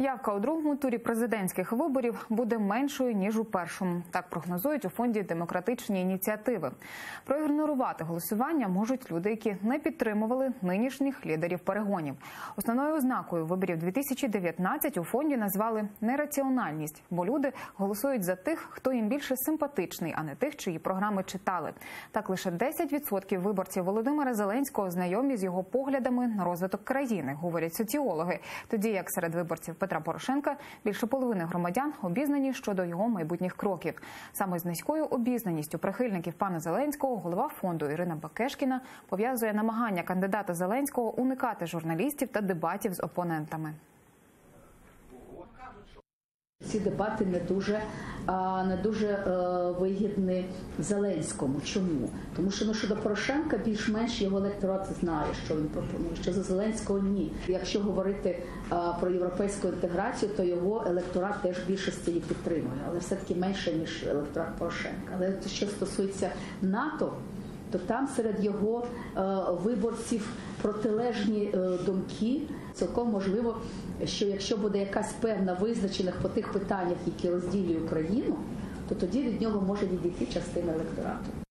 Явка у другому турі президентських виборів буде меншою ніж у першому. Так прогнозують у фонді демократичні ініціативи. Проігнорувати голосування можуть люди, які не підтримували нинішніх лідерів перегонів. Основною ознакою виборів 2019 у фонді назвали нераціональність, бо люди голосують за тих, хто їм більше симпатичний, а не тих, чиї програми читали. Так лише 10% виборців Володимира Зеленського знайомі з його поглядами на розвиток країни, говорять соціологи. Тоді як серед виборців Петра Порошенка більше половини громадян обізнані щодо його майбутніх кроків. Саме з низькою обізнаністю прихильників пана Зеленського голова фонду Ірина Бакешкіна пов'язує намагання кандидата Зеленського уникати журналістів та дебатів з опонентами. Ці дебати не дуже не дуже е, вигідні Зеленському. Чому? Тому що ну щодо Порошенка більш-менш його електорат знає, що він пропонує. Що за Зеленського ні. Якщо говорити про європейську інтеграцію, то його електорат теж більшості її підтримує, але все таки менше ніж електорат Порошенка. Але що стосується НАТО. То там серед його е, виборців протилежні е, думки. Цілком можливо, що якщо буде якась певна визначених по тих питаннях, які розділює Україну, то тоді від нього може відійти частина електорату.